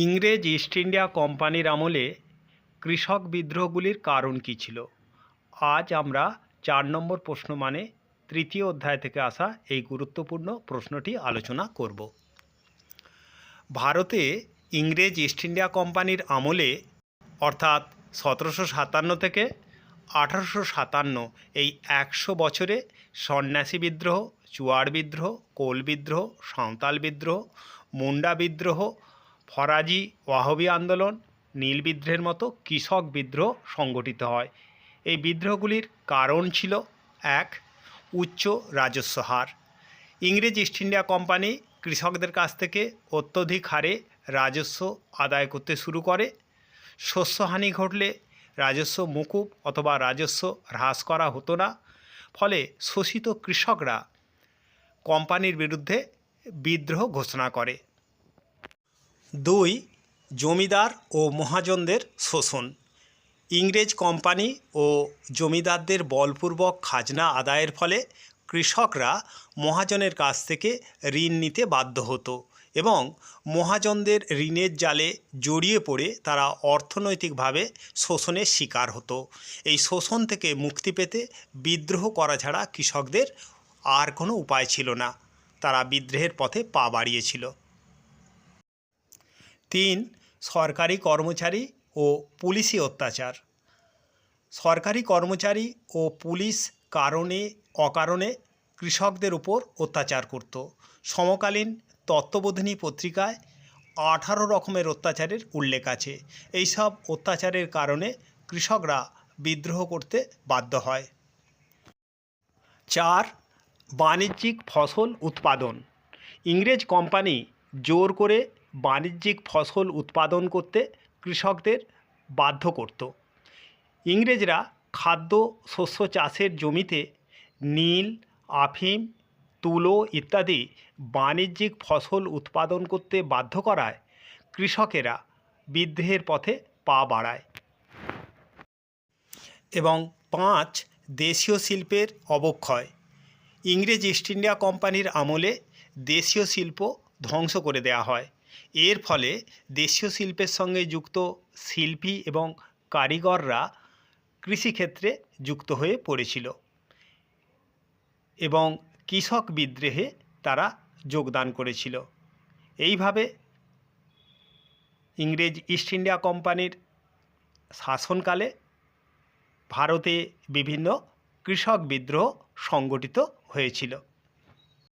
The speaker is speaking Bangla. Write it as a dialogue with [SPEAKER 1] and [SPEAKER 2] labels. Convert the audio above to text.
[SPEAKER 1] ইংরেজ ইস্ট ইন্ডিয়া কোম্পানির আমলে কৃষক বিদ্রোহগুলির কারণ কী ছিল? আজ আমরা চার নম্বর প্রশ্ন মানে তৃতীয় অধ্যায় থেকে আসা এই গুরুত্বপূর্ণ প্রশ্নটি আলোচনা করব। ভারতে ইংরেজ ইস্ট ইন্ডিয়া কোম্পানির আমলে অর্থাৎ সতেরোশো সাতান্ন থেকে আঠারোশো সাতান্ন এই একশো বছরে সন্ন্যাসী বিদ্রোহ, চুয়ার বিদ্রোহ, কোল বিদ্রোহ, সাঁওতাল বিদ্রোহ, মুন্ডা বিদ্রোহ ফরাজি ওয়াহবি আন্দোলন, নীল বিদ্রোহের মতো কৃষক বিদ্রোহ সংগঠিত হয়। এই বিদ্রোহগুলির কারণ ছিল, এক, উচ্চ রাজস্ব হার। ইংরেজ ইস্ট ইন্ডিয়া কোম্পানি কৃষকদের কাছ থেকে অত্যধিক হারে রাজস্ব আদায় করতে শুরু করে। শস্যহানি ঘটলে রাজস্ব মুকুব অথবা রাজস্ব হ্রাস করা হতো না। ফলে শোষিত কৃষকরা কোম্পানির বিরুদ্ধে বিদ্রোহ ঘোষণা করে। দুই, জমিদার ও মহাজনদের শোষণ। ইংরেজ কোম্পানি ও জমিদারদের বলপূর্বক খাজনা আদায়ের ফলে কৃষকরা মহাজনের কাছ থেকে ঋণ নিতে বাধ্য হতো এবং মহাজনদের ঋণের জালে জড়িয়ে পড়ে তারা অর্থনৈতিকভাবে শোষণের শিকার হতো। এই শোষণ থেকে মুক্তি পেতে বিদ্রোহ করা ছাড়া কৃষকদের আর কোনো উপায় ছিল না। তারা বিদ্রোহের পথে পা বাড়িয়েছিল। তিন, সরকারি কর্মচারী ও পুলিশি অত্যাচার। সরকারি কর্মচারী ও পুলিশ কারণে, অকারণে কৃষকদের উপর অত্যাচার করত। সমকালীন তত্ত্ববোধিনী পত্রিকায় আঠারো রকমের অত্যাচারের উল্লেখ আছে। এইসব অত্যাচারের কারণে কৃষকরা বিদ্রোহ করতে বাধ্য হয়। চার, বাণিজ্যিক ফসল উৎপাদন। ইংরেজ কোম্পানি জোর করে বাণিজ্যিক ফসল উৎপাদন করতে কৃষকদের বাধ্য করত। ইংরেজরা খাদ্য শস্য চাষের জমিতে নীল, আফিম, তুলো ইত্যাদি বাণিজ্যিক ফসল উৎপাদন করতে বাধ্য করায় কৃষকেরা বিদ্রোহের পথে পা বাড়ায়। এবং পাঁচ, দেশীয় শিল্পের অবক্ষয়। ইংরেজ ইস্ট ইন্ডিয়া কোম্পানির আমলে দেশীয় শিল্প ধ্বংস করে দেওয়া হয়। এর ফলে দেশীয় শিল্পের সঙ্গে যুক্ত শিল্পী এবং কারিগররা কৃষিক্ষেত্রে যুক্ত হয়ে পড়েছিল এবং কৃষক বিদ্রোহে তারা যোগদান করেছিল। এইভাবে ইংরেজ ইস্ট ইন্ডিয়া কোম্পানির শাসনকালে ভারতে বিভিন্ন কৃষক বিদ্রোহ সংগঠিত হয়েছিল।